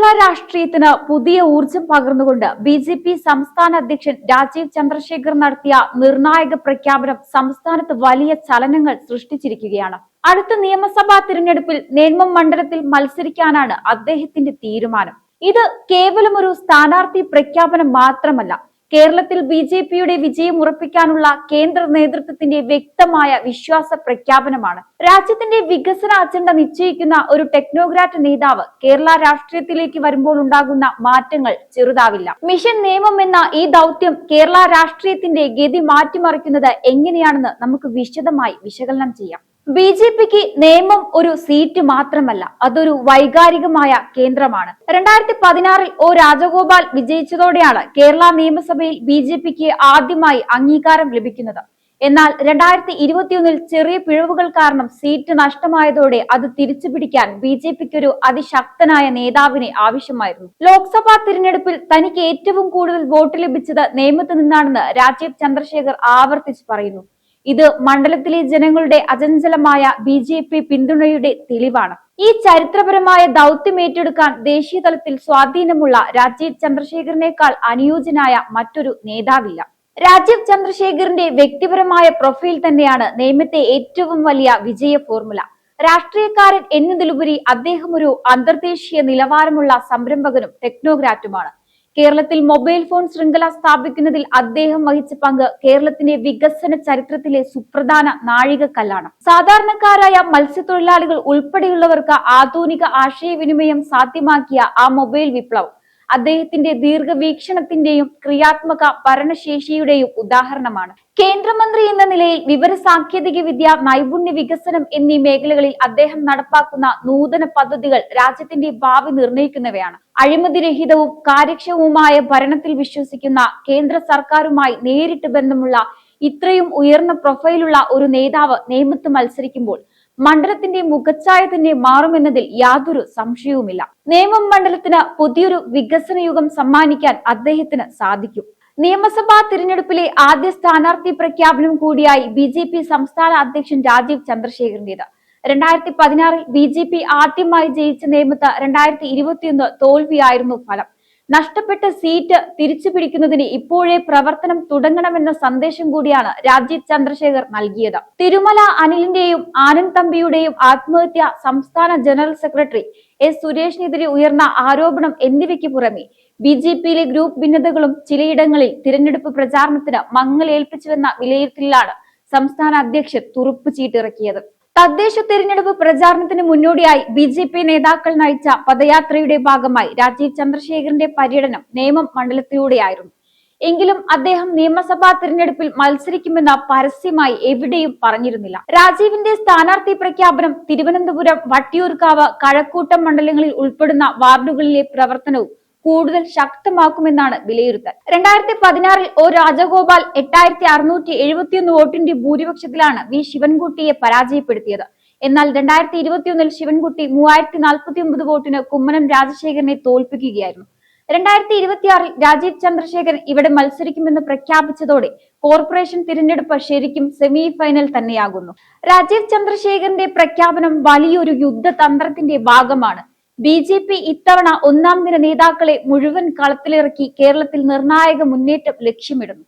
കേരള രാഷ്ട്രീയത്തിന് പുതിയ ഊർജം പകർന്നുകൊണ്ട് ബി ജെ പി സംസ്ഥാന അധ്യക്ഷൻ രാജീവ് ചന്ദ്രശേഖർ നടത്തിയ നിർണായക പ്രഖ്യാപനം സംസ്ഥാനത്ത് വലിയ ചലനങ്ങൾ സൃഷ്ടിച്ചിരിക്കുകയാണ്. അടുത്ത നിയമസഭാ തിരഞ്ഞെടുപ്പിൽ നേന്മം മണ്ഡലത്തിൽ മത്സരിക്കാനാണ് അദ്ദേഹത്തിന്റെ തീരുമാനം. ഇത് കേവലം ഒരു സ്ഥാനാർത്ഥി പ്രഖ്യാപനം മാത്രമല്ല കേരളത്തിൽ ബി ജെ പിയുടെ വിജയം ഉറപ്പിക്കാനുള്ള കേന്ദ്ര നേതൃത്വത്തിന്റെ വ്യക്തമായ വിശ്വാസ പ്രഖ്യാപനമാണ്. രാജ്യത്തിന്റെ വികസന അജണ്ട നിശ്ചയിക്കുന്ന ഒരു ടെക്നോക്രാറ്റ് നേതാവ് കേരള രാഷ്ട്രീയത്തിലേക്ക് വരുമ്പോൾ ഉണ്ടാകുന്ന മാറ്റങ്ങൾ ചെറുതാവില്ല. മിഷൻ നിയമം എന്ന ഈ ദൗത്യം കേരള രാഷ്ട്രീയത്തിന്റെ ഗതി മാറ്റിമറിക്കുന്നത് എങ്ങനെയാണെന്ന് നമുക്ക് വിശദമായി വിശകലനം ചെയ്യാം. ബി ജെ പിക്ക് നിയമം ഒരു സീറ്റ് മാത്രമല്ല അതൊരു വൈകാരികമായ കേന്ദ്രമാണ്. രണ്ടായിരത്തി പതിനാറിൽ ഒ രാജഗോപാൽ വിജയിച്ചതോടെയാണ് കേരള നിയമസഭയിൽ ബി ജെ പിക്ക് ആദ്യമായി അംഗീകാരം ലഭിക്കുന്നത്. എന്നാൽ രണ്ടായിരത്തി ഇരുപത്തിയൊന്നിൽ ചെറിയ പിഴവുകൾ കാരണം സീറ്റ് നഷ്ടമായതോടെ അത് തിരിച്ചു പിടിക്കാൻ ബി ജെ പിക്ക് ഒരു അതിശക്തനായ നേതാവിനെ ആവശ്യമായിരുന്നു. ലോക്സഭാ തിരഞ്ഞെടുപ്പിൽ തനിക്ക് ഏറ്റവും കൂടുതൽ വോട്ട് ലഭിച്ചത് നിയമത്തിൽ നിന്നാണെന്ന് രാജീവ് ചന്ദ്രശേഖർ ആവർത്തിച്ച് പറയുന്നു. ഇത് മണ്ഡലത്തിലെ ജനങ്ങളുടെ അചഞ്ചലമായ ബി ജെ പി പിന്തുണയുടെ തെളിവാണ്. ഈ ചരിത്രപരമായ ദൗത്യം ഏറ്റെടുക്കാൻ ദേശീയ തലത്തിൽ സ്വാധീനമുള്ള രാജീവ് ചന്ദ്രശേഖരനേക്കാൾ അനുയോജ്യനായ മറ്റൊരു നേതാവില്ല. രാജീവ് ചന്ദ്രശേഖറിന്റെ വ്യക്തിപരമായ പ്രൊഫൈൽ തന്നെയാണ് നിയമത്തെ ഏറ്റവും വലിയ വിജയ ഫോർമുല. രാഷ്ട്രീയക്കാരൻ എന്നതിലുപരി അദ്ദേഹം ഒരു അന്തർദേശീയ നിലവാരമുള്ള സംരംഭകനും ടെക്നോക്രാറ്റുമാണ്. കേരളത്തിൽ മൊബൈൽ ഫോൺ ശൃംഖല സ്ഥാപിക്കുന്നതിൽ അദ്ദേഹം വഹിച്ച പങ്ക് കേരളത്തിന്റെ വികസന ചരിത്രത്തിലെ സുപ്രധാന നാഴികക്കല്ലാണ്. സാധാരണക്കാരായ മത്സ്യത്തൊഴിലാളികൾ ഉൾപ്പെടെയുള്ളവർക്ക് ആധുനിക ആശയവിനിമയം സാധ്യമാക്കിയ ആ മൊബൈൽ വിപ്ലവം അദ്ദേഹത്തിന്റെ ദീർഘവീക്ഷണത്തിന്റെയും ക്രിയാത്മക ഭരണശേഷിയുടെയും ഉദാഹരണമാണ്. കേന്ദ്രമന്ത്രി എന്ന നിലയിൽ വിവര സാങ്കേതിക വിദ്യ നൈപുണ്യ വികസനം എന്നീ മേഖലകളിൽ അദ്ദേഹം നടപ്പാക്കുന്ന നൂതന പദ്ധതികൾ രാജ്യത്തിന്റെ ഭാവി നിർണയിക്കുന്നവയാണ്. അഴിമതിരഹിതവും കാര്യക്ഷമവുമായ ഭരണത്തിൽ വിശ്വസിക്കുന്ന കേന്ദ്ര സർക്കാരുമായി നേരിട്ട് ബന്ധമുള്ള ഇത്രയും ഉയർന്ന പ്രൊഫൈലുള്ള ഒരു നേതാവ് നേമത്ത് മത്സരിക്കുമ്പോൾ മണ്ഡലത്തിന്റെ മുഖച്ഛായ തന്നെ മാറുമെന്നതിൽ യാതൊരു സംശയവുമില്ല. നേമം മണ്ഡലത്തിന് പുതിയൊരു വികസന യുഗം സമ്മാനിക്കാൻ അദ്ദേഹത്തിന് സാധിക്കും. നിയമസഭാ തിരഞ്ഞെടുപ്പിലെ ആദ്യ സ്ഥാനാർത്ഥി പ്രഖ്യാപനം കൂടിയായി ബി ജെ പി സംസ്ഥാന അധ്യക്ഷൻ രാജീവ് ചന്ദ്രശേഖരന്റേത്. രണ്ടായിരത്തി പതിനാറിൽ ബി ജെ പി ആദ്യമായി ജയിച്ച നിയമത്ത് രണ്ടായിരത്തി ഇരുപത്തിയൊന്ന് തോൽവിയായിരുന്നു ഫലം. നഷ്ടപ്പെട്ട സീറ്റ് തിരിച്ചു പിടിക്കുന്നതിന് ഇപ്പോഴേ പ്രവർത്തനം തുടങ്ങണമെന്ന സന്ദേശം കൂടിയാണ് രാജീവ് ചന്ദ്രശേഖർ നൽകിയത്. തിരുമല അനിലിന്റെയും ആനന്ദ് തമ്പിയുടെയും ആത്മഹത്യ സംസ്ഥാന ജനറൽ സെക്രട്ടറി എസ് സുരേഷിനെതിരെ ഉയർന്ന ആരോപണം എന്നിവയ്ക്ക് പുറമെ ബി ജെ പിയിലെ ഗ്രൂപ്പ് ഭിന്നതകളും ചിലയിടങ്ങളിൽ തിരഞ്ഞെടുപ്പ് പ്രചാരണത്തിന് മങ്ങലേൽപ്പിച്ചുവെന്ന വിലയിരുത്തലിലാണ് സംസ്ഥാന അധ്യക്ഷൻ തുറുപ്പ് ചീട്ടിറക്കിയത്. തദ്ദേശ തെരഞ്ഞെടുപ്പ് പ്രചാരണത്തിന് മുന്നോടിയായി ബി ജെ പി നേതാക്കൾ നയിച്ച പദയാത്രയുടെ ഭാഗമായി രാജീവ് ചന്ദ്രശേഖരന്റെ പര്യടനം നേമം മണ്ഡലത്തിലൂടെയായിരുന്നു. എങ്കിലും അദ്ദേഹം നിയമസഭാ തിരഞ്ഞെടുപ്പിൽ മത്സരിക്കുമെന്ന് പരസ്യമായി എവിടെയും പറഞ്ഞിരുന്നില്ല. രാജീവിന്റെ സ്ഥാനാർത്ഥി പ്രഖ്യാപനം തിരുവനന്തപുരം വട്ടിയൂർക്കാവ് കഴക്കൂട്ടം മണ്ഡലങ്ങളിൽ ഉൾപ്പെടുന്ന വാർഡുകളിലെ പ്രവർത്തനവും കൂടുതൽ ശക്തമാക്കുമെന്നാണ് വിലയിരുത്തൽ. രണ്ടായിരത്തി പതിനാറിൽ ഒ രാജഗോപാൽ എട്ടായിരത്തി അറുന്നൂറ്റി എഴുപത്തിയൊന്ന് വോട്ടിന്റെ ഭൂരിപക്ഷത്തിലാണ് വി ശിവൻകുട്ടിയെ പരാജയപ്പെടുത്തിയത്. എന്നാൽ രണ്ടായിരത്തി ഇരുപത്തിയൊന്നിൽ ശിവൻകുട്ടി മൂവായിരത്തി നാൽപ്പത്തി ഒമ്പത് വോട്ടിന് കുമ്മനം രാജശേഖരനെ തോൽപ്പിക്കുകയായിരുന്നു. രണ്ടായിരത്തി ഇരുപത്തിയാറിൽ രാജീവ് ചന്ദ്രശേഖരൻ ഇവിടെ മത്സരിക്കുമെന്ന് പ്രഖ്യാപിച്ചതോടെ കോർപ്പറേഷൻ തിരഞ്ഞെടുപ്പ് ശരിക്കും സെമി ഫൈനൽ തന്നെയാകുന്നു. രാജീവ് ചന്ദ്രശേഖരന്റെ പ്രഖ്യാപനം വലിയൊരു യുദ്ധതന്ത്രത്തിന്റെ ഭാഗമാണ്. ബി ജെ പി ഇത്തവണ ഒന്നാം ദിന നേതാക്കളെ മുഴുവൻ കളത്തിലിറക്കി കേരളത്തിൽ നിർണായക മുന്നേറ്റം ലക്ഷ്യമിടുന്നു.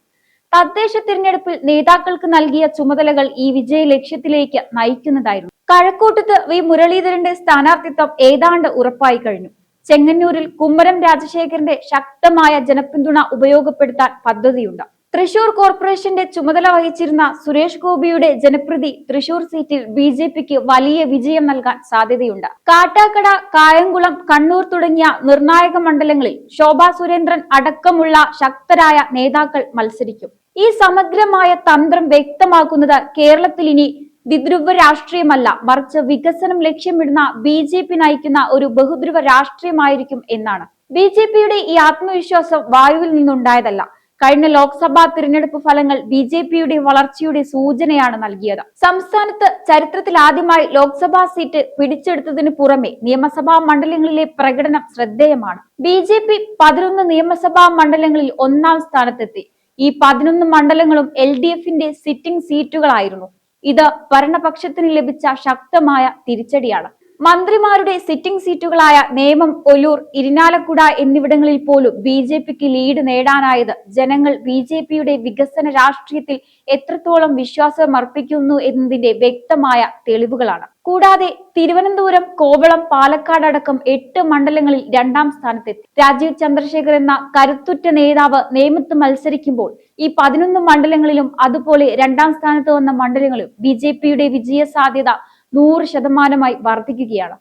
തദ്ദേശ തിരഞ്ഞെടുപ്പിൽ നേതാക്കൾക്ക് നൽകിയ ചുമതലകൾ ഈ വിജയ ലക്ഷ്യത്തിലേക്ക് നയിക്കുന്നതായിരുന്നു. കഴക്കൂട്ടത്ത് വി മുരളീധരന്റെ സ്ഥാനാർത്ഥിത്വം ഏതാണ്ട് ഉറപ്പായി കഴിഞ്ഞു. ചെങ്ങന്നൂരിൽ കുമ്മരം രാജശേഖരന്റെ ശക്തമായ ജനപിന്തുണ ഉപയോഗപ്പെടുത്താൻ പദ്ധതിയുണ്ട്. തൃശൂർ കോർപ്പറേഷന്റെ ചുമതല വഹിച്ചിരുന്ന സുരേഷ് ഗോപിയുടെ ജനപ്രതി തൃശൂർ സീറ്റിൽ ബി ജെ പിക്ക് വലിയ വിജയം നൽകാൻ സാധ്യതയുണ്ട്. കാട്ടാക്കട കായംകുളം കണ്ണൂർ തുടങ്ങിയ നിർണായക മണ്ഡലങ്ങളിൽ ശോഭാ സുരേന്ദ്രൻ അടക്കമുള്ള ശക്തരായ നേതാക്കൾ മത്സരിക്കും. ഈ സമഗ്രമായ തന്ത്രം വ്യക്തമാക്കുന്നത് കേരളത്തിൽ ഇനി ദ്വിധ്രുവ രാഷ്ട്രീയമല്ല മറിച്ച് വികസനം ലക്ഷ്യമിടുന്ന ബി ജെ പി നയിക്കുന്ന ഒരു ബഹുദ്രുവ രാഷ്ട്രീയമായിരിക്കും എന്നാണ്. ബി ജെ പിയുടെ ഈ ആത്മവിശ്വാസം വായുവിൽ നിന്നുണ്ടായതല്ല. കഴിഞ്ഞ ലോക്സഭാ തിരഞ്ഞെടുപ്പ് ഫലങ്ങൾ ബി ജെ പിയുടെ വളർച്ചയുടെ സൂചനയാണ് നൽകിയത്. സംസ്ഥാനത്ത് ചരിത്രത്തിൽ ആദ്യമായി ലോക്സഭാ സീറ്റ് പിടിച്ചെടുത്തതിന് പുറമെ നിയമസഭാ മണ്ഡലങ്ങളിലെ പ്രകടനം ശ്രദ്ധേയമാണ്. ബി ജെ പി പതിനൊന്ന് നിയമസഭാ മണ്ഡലങ്ങളിൽ ഒന്നാം സ്ഥാനത്തെത്തി. ഈ പതിനൊന്ന് മണ്ഡലങ്ങളും എൽ ഡി എഫിന്റെ സിറ്റിംഗ് സീറ്റുകളായിരുന്നു. ഇത് ഭരണപക്ഷത്തിന് ലഭിച്ച ശക്തമായ തിരിച്ചടിയാണ്. മന്ത്രിമാരുടെ സിറ്റിംഗ് സീറ്റുകളായ നേമം ഒലൂർ ഇരിനാലക്കുട എന്നിവിടങ്ങളിൽ പോലും ബി ജെ പിക്ക് ലീഡ് നേടാനായത് ജനങ്ങൾ ബി ജെ പിയുടെ വികസന രാഷ്ട്രീയത്തിൽ എത്രത്തോളം വിശ്വാസം അർപ്പിക്കുന്നു എന്നതിന്റെ വ്യക്തമായ തെളിവുകളാണ്. കൂടാതെ തിരുവനന്തപുരം കോവളം പാലക്കാട് അടക്കം എട്ട് മണ്ഡലങ്ങളിൽ രണ്ടാം സ്ഥാനത്തെത്തി. രാജീവ് ചന്ദ്രശേഖർ എന്ന കരുത്തുറ്റ നേതാവ് നേമത്ത് മത്സരിക്കുമ്പോൾ ഈ പതിനൊന്ന് മണ്ഡലങ്ങളിലും അതുപോലെ രണ്ടാം സ്ഥാനത്ത് വന്ന മണ്ഡലങ്ങളിലും ബി ജെ പിയുടെ വിജയ സാധ്യത നൂറ് ശതമാനമായി വർദ്ധിക്കുകയാണ്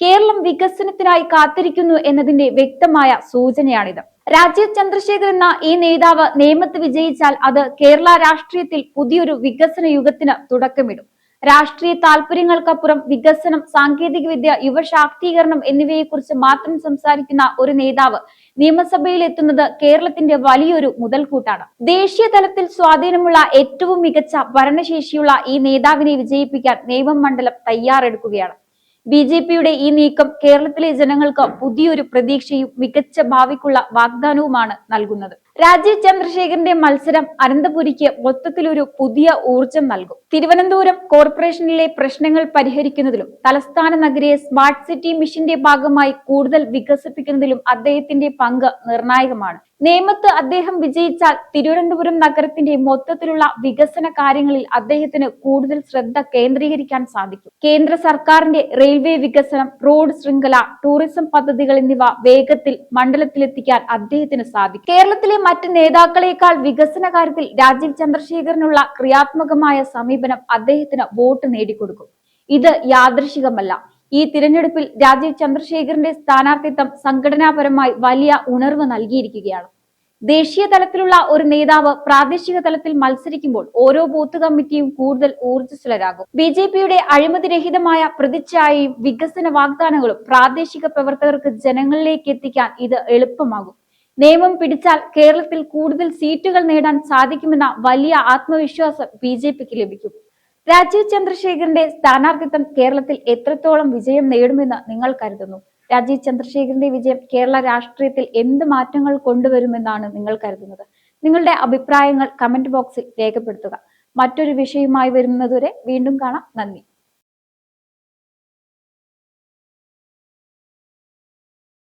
കേരളം വികസനത്തിനായി കാത്തിരിക്കുന്നു എന്നതിന്റെ വ്യക്തമായ സൂചനയാണിത്. രാജീവ് ചന്ദ്രശേഖർ എന്ന ഈ നേതാവ് നിയമത്ത് വിജയിച്ചാൽ അത് കേരള രാഷ്ട്രീയത്തിൽ പുതിയൊരു വികസന യുഗത്തിന് തുടക്കമിടും. രാഷ്ട്രീയ താല്പര്യങ്ങൾക്കപ്പുറം വികസനം സാങ്കേതികവിദ്യ യുവശാക്തീകരണം എന്നിവയെക്കുറിച്ച് മാത്രം സംസാരിക്കുന്ന ഒരു നേതാവ് നിയമസഭയിൽ എത്തുന്നത് കേരളത്തിന്റെ വലിയൊരു മുതൽക്കൂട്ടാണ്. ദേശീയ തലത്തിൽ സ്വാധീനമുള്ള ഏറ്റവും മികച്ച ഭരണശേഷിയുള്ള ഈ നേതാവിനെ വിജയിപ്പിക്കാൻ നിയമം മണ്ഡലം തയ്യാറെടുക്കുകയാണ്. ബി ജെ പിയുടെ ഈ നീക്കം കേരളത്തിലെ ജനങ്ങൾക്ക് പുതിയൊരു പ്രതീക്ഷയും മികച്ച ഭാവിക്കുള്ള വാഗ്ദാനവുമാണ് നൽകുന്നത്. രാജീവ് ചന്ദ്രശേഖരന്റെ മത്സരം അനന്തപുരിക്ക് മൊത്തത്തിലൊരു പുതിയ ഊർജം നൽകും. തിരുവനന്തപുരം കോർപ്പറേഷനിലെ പ്രശ്നങ്ങൾ പരിഹരിക്കുന്നതിലും തലസ്ഥാന നഗരിയെ സ്മാർട്ട് സിറ്റി മിഷന്റെ ഭാഗമായി കൂടുതൽ വികസിപ്പിക്കുന്നതിലും അദ്ദേഹത്തിന്റെ പങ്ക് നിർണായകമാണ്. നേമത്ത് അദ്ദേഹം വിജയിച്ചാൽ തിരുവനന്തപുരം നഗരത്തിന്റെ മൊത്തത്തിലുള്ള വികസന കാര്യങ്ങളിൽ അദ്ദേഹത്തിന് കൂടുതൽ ശ്രദ്ധ കേന്ദ്രീകരിക്കാൻ സാധിക്കും. കേന്ദ്ര സർക്കാരിന്റെ റെയിൽവേ വികസനം റോഡ് ശൃംഖല ടൂറിസം പദ്ധതികൾ എന്നിവ വേഗത്തിൽ മണ്ഡലത്തിലെത്തിക്കാൻ അദ്ദേഹത്തിന് സാധിക്കും. കേരളത്തിലെ മറ്റ് നേതാക്കളെക്കാൾ വികസന കാര്യത്തിൽ രാജീവ് ചന്ദ്രശേഖരനുള്ള ക്രിയാത്മകമായ സമീപനം അദ്ദേഹത്തിന് വോട്ട് നേടിക്കൊടുക്കും. ഇത് യാദൃശികമല്ല. ഈ തിരഞ്ഞെടുപ്പിൽ രാജീവ് ചന്ദ്രശേഖരന്റെ സ്ഥാനാർത്ഥിത്വം സംഘടനാപരമായി വലിയ ഉണർവ് നൽകിയിരിക്കുകയാണ്. ദേശീയ തലത്തിലുള്ള ഒരു നേതാവ് പ്രാദേശിക തലത്തിൽ മത്സരിക്കുമ്പോൾ ഓരോ ബൂത്ത് കമ്മിറ്റിയും കൂടുതൽ ഊർജസ്വലരാകും. ബി ജെ പിയുടെ അഴിമതിരഹിതമായ പ്രതിച്ഛായയും വികസന വാഗ്ദാനങ്ങളും പ്രാദേശിക പ്രവർത്തകർക്ക് ജനങ്ങളിലേക്ക് എത്തിക്കാൻ ഇത് എളുപ്പമാകും. നിയമം പിടിച്ചാൽ കേരളത്തിൽ കൂടുതൽ സീറ്റുകൾ നേടാൻ സാധിക്കുമെന്ന വലിയ ആത്മവിശ്വാസം ബി ജെ പിക്ക് ലഭിക്കും. രാജീവ് ചന്ദ്രശേഖരന്റെ സ്ഥാനാർത്ഥിത്വം കേരളത്തിൽ എത്രത്തോളം വിജയം നേടുമെന്ന് നിങ്ങൾ കരുതുന്നു? രാജീവ് ചന്ദ്രശേഖരന്റെ വിജയം കേരള രാഷ്ട്രീയത്തിൽ എന്ത് മാറ്റങ്ങൾ കൊണ്ടുവരുമെന്നാണ് നിങ്ങൾ കരുതുന്നത്? നിങ്ങളുടെ അഭിപ്രായങ്ങൾ കമന്റ് ബോക്സിൽ രേഖപ്പെടുത്തുക. മറ്റൊരു വിഷയവുമായി വരുന്നതുവരെ വീണ്ടും കാണാം. നന്ദി.